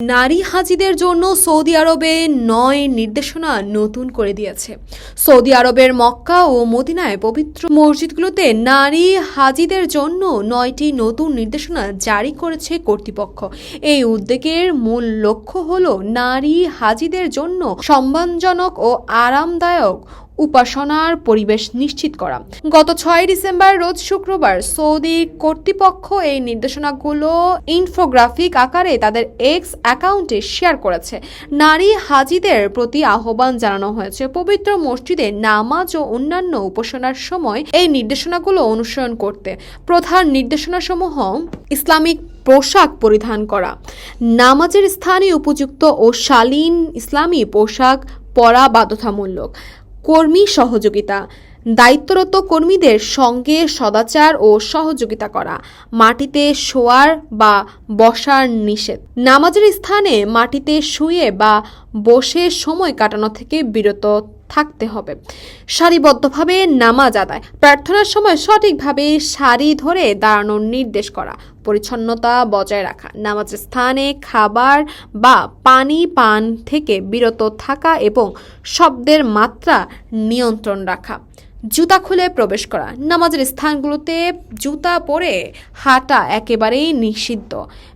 নারী হাজিদের জন্য সৌদি আরবে নয় নির্দেশনা নতুন করে দিয়েছে। সৌদি আরবের মক্কা ও মদিনায় পবিত্র মসজিদগুলোতে নারী হাজিদের জন্য নয়টি নতুন নির্দেশনা জারি করেছে কর্তৃপক্ষ। এই উদ্যোগের মূল লক্ষ্য হল নারী হাজিদের জন্য সম্মানজনক ও আরামদায়ক উপাসনার পরিবেশ নিশ্চিত করা। গত ছয় ডিসেম্বর, রোজ শুক্রবার সৌদি কর্তৃপক্ষ এই নির্দেশনাগুলো ইনফোগ্রাফিক আকারে তাদের এক্স অ্যাকাউন্টে শেয়ার করেছে। নারী হাজিদের প্রতি আহ্বান জানানো হয়েছে। পবিত্র মসজিদে নামাজ ও অন্যান্য উপাসনার সময় এই নির্দেশনাগুলো অনুসরণ করতে। প্রধান নির্দেশনাসমূহ, ইসলামিক পোশাক পরিধান করা। নামাজের স্থানে উপযুক্ত ও শালীন ইসলামী পোশাক পরা বাধ্যতামূলক। কর্মী সহযোগিতা। দায়িত্বরত কর্মীদের সঙ্গে সদাচার ও সহযোগিতা করা, মাটিতে শোয়ার বা বসার নিষেধ। নামাজের স্থানে মাটিতে শুয়ে বা বসে সময় কাটানো থেকে বিরত থাকতে হবে। সারিবদ্ধভাবে নামাজ আদায়, প্রার্থনার সময় সঠিকভাবে সারি ধরে দাঁড়ানোর নির্দেশ করা, পরিচ্ছন্নতা বজায় রাখা নামাজের স্থানে খাবার বা পানি পান থেকে বিরত থাকা এবং শব্দের মাত্রা নিয়ন্ত্রণ রাখা, জুতা খুলে প্রবেশ করা, নামাজের স্থানগুলোতে জুতা পরে হাঁটা একেবারেই নিষিদ্ধ,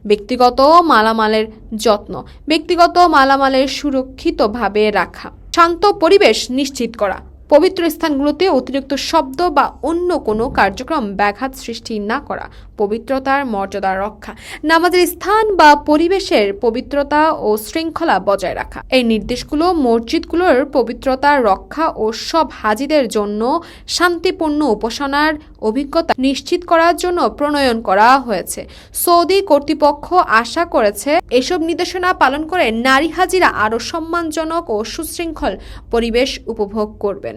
ব্যক্তিগত মালামালের যত্ন, ব্যক্তিগত মালামালের সুরক্ষিতভাবে রাখা। শান্ত পরিবেশ নিশ্চিত করা। পবিত্র স্থানগুলোতে অতিরিক্ত শব্দ বা অন্য কোনো কার্যক্রম ব্যাঘাত সৃষ্টি না করা, পবিত্রতার মর্যাদা রক্ষা, নামাজের স্থান বা পরিবেশের পবিত্রতা ও শৃঙ্খলা বজায় রাখা। এই নির্দেশগুলো মসজিদগুলোর পবিত্রতা রক্ষা ও সব হাজিদের জন্য শান্তিপূর্ণ উপাসনার অভিজ্ঞতা নিশ্চিত করার জন্য প্রণয়ন করা হয়েছে। সৌদি কর্তৃপক্ষ আশা করেছে, এসব নির্দেশনা পালন করে নারী হাজিরা আরও সম্মানজনক ও সুশৃঙ্খল পরিবেশ উপভোগ করবেন।